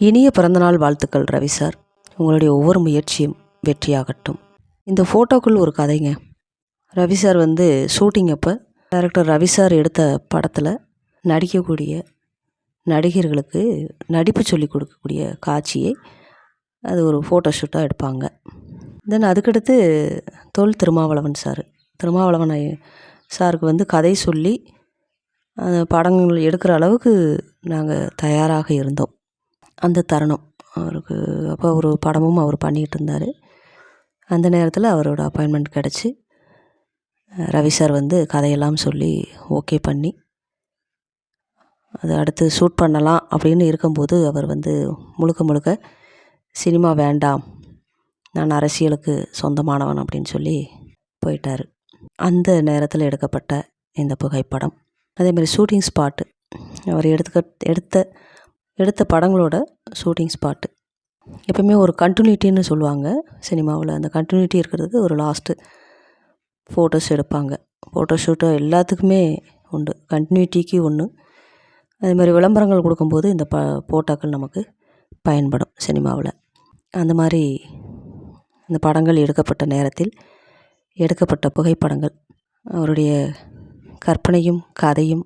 இனிய பிறந்தநாள் வாழ்த்துக்கள் ரவி சார். உங்களுடைய ஒவ்வொரு முயற்சியும் வெற்றியாகட்டும். இந்த ஃபோட்டோக்குள் ஒரு கதைங்க. ரவி சார் வந்து ஷூட்டிங் அப்போ டேரக்டர் ரவி சார் எடுத்த படத்தில் நடிக்கக்கூடிய நடிகர்களுக்கு நடிப்பு சொல்லி கொடுக்கக்கூடிய காட்சியை அது ஒரு ஃபோட்டோ ஷூட்டாக எடுப்பாங்க. தென் அதுக்கடுத்து தொல் திருமாவளவன் சார். திருமாவளவன் சாருக்கு வந்து கதை சொல்லி அந்த படங்கள் எடுக்கிற அளவுக்கு நாங்கள் தயாராக இருந்தோம். அந்த தருணம். அவருக்கு அப்போ ஒரு படமும் அவர் பண்ணிகிட்டு இருந்தார் அந்த நேரத்தில் அவரோட அப்பாயின்மெண்ட் கிடச்சி ரவி சார் வந்து கதையெல்லாம் சொல்லி ஓகே பண்ணி அது அடுத்து ஷூட் பண்ணலாம் அப்படின்னு இருக்கும்போது அவர் வந்து முழுக்க முழுக்க சினிமா வேண்டாம். நான் அரசியலுக்கு சொந்தமானவன் அப்படின்னு சொல்லி போயிட்டார். அந்த நேரத்தில் எடுக்கப்பட்ட இந்த புகைப்படம். அதேமாதிரி ஷூட்டிங் ஸ்பாட்டு அவர் எடுத்துக்க எடுத்த எடுத்த படங்களோட ஷூட்டிங் ஸ்பாட்டு எப்பவுமே ஒரு கண்டினியூட்டின்னு சொல்லுவாங்க சினிமாவில். அந்த கண்டினியூட்டி இருக்கிறது ஒரு லாஸ்ட்டு ஃபோட்டோஸ் எடுப்பாங்க. ஃபோட்டோ ஷூட்டு எல்லாத்துக்குமே உண்டு. கண்டினியூட்டிக்கு ஒன்று அதே மாதிரி விளம்பரங்கள் கொடுக்கும்போது இந்த ப ஃபோட்டோக்கள் நமக்கு பயன்படும் சினிமாவில். அந்த மாதிரி இந்த படங்கள் எடுக்கப்பட்ட நேரத்தில் எடுக்கப்பட்ட புகைப்படங்கள் அவருடைய கற்பனையும் கதையும்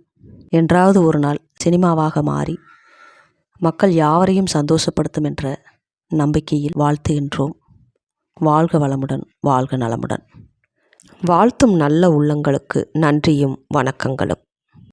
என்றாவது ஒரு நாள் சினிமாவாக மாறி மக்கள் யாவரையும் சந்தோஷப்படுத்தும் என்ற நம்பிக்கையில் வாழ்த்துகின்றோம். வாழ்க வளமுடன் வாழ்க நலமுடன். வாழ்த்தும் நல்ல உள்ளங்களுக்கு நன்றியும் வணக்கங்களும்.